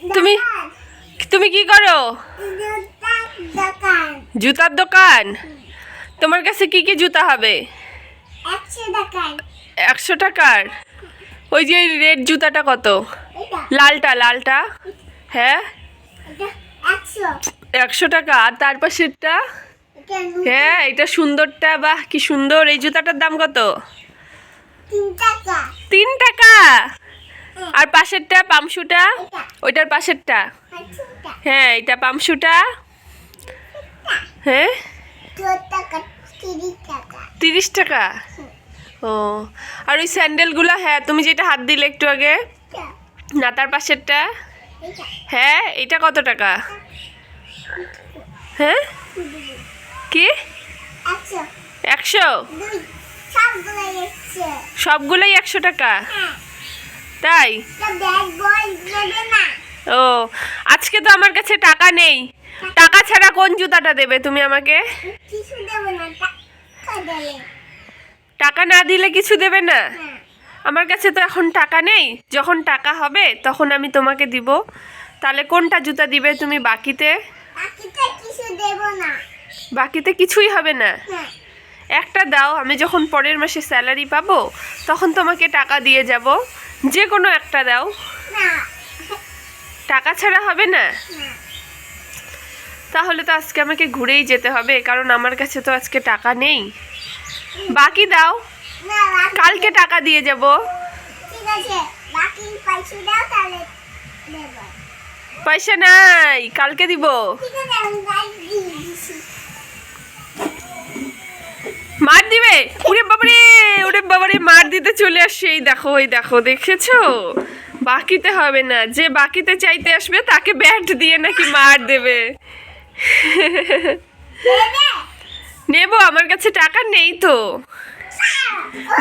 তুমি? তুমি কি করো? জুতার দোকান? তোমার কাছে কি কি জুতা হবে? একশো টাকার? ওই যে রেড জুতাটা কত? লালটা লালটা? হ্যাঁ? একশো টাকা। আর তার পাশেরটা? হ্যাঁ এটা সুন্দরটা, বাহ, কি সুন্দর। এই জুতাটার দাম কত? তিন টাকা। তিন টাকা? পাশেরটা পামশুটা ওইটার পাশেরটা? হ্যাঁ এটা পামশুটা হ্যাঁ? তিরিশ টাকা? ও, আর ওই স্যান্ডেলগুলো হ্যাঁ তুমি যেটা হাত দিলে একটু আগে, নাতার পাশেরটা? হ্যাঁ এটা কত টাকা? হ্যাঁ? কি? একশো? সবগুলোই একশো টাকা? হ্যাঁ। তাই? ও, আজকে তো আমার কাছে টাকা নেই। টাকা ছাড়া কোন জুতাটা দেবে তুমি আমাকে? টাকা না দিলে কিছু দেবে না? আমার কাছে তো এখন টাকা নেই। যখন টাকা হবে, তখন আমি তোমাকে দিব। তাহলে কোনটা জুতা দিবে তুমি বাকিতে? বাকিতে কিছুই হবে না? একটা দাও, আমি যখন পরের মাসে স্যালারি পাবো, তখন তোমাকে টাকা দিয়ে যাব। যে কোনো একটা দাও। টাকা ছাড়া হবে না? তাহলে তো আজকে আমাকে ঘুরেই যেতে হবে কারণ আমার কাছে তো আজকে টাকা নেই। বাকি দাও। কালকে টাকা দিয়ে যাব। পয়সা নাই কালকে দিব। দিতে চলে আসছে এই দেখো ওই দেখো, দেখেছ? বাকিতে হবে না। যে বাকিতে চাইতে আসবে, তাকে ব্যাট দিয়ে নাকি মার দেবে। নেব নেব আমার কাছে টাকা নেই তো।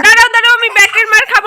দাঁড়াও দাঁড়াও, আমি ব্যাটের মার খাব।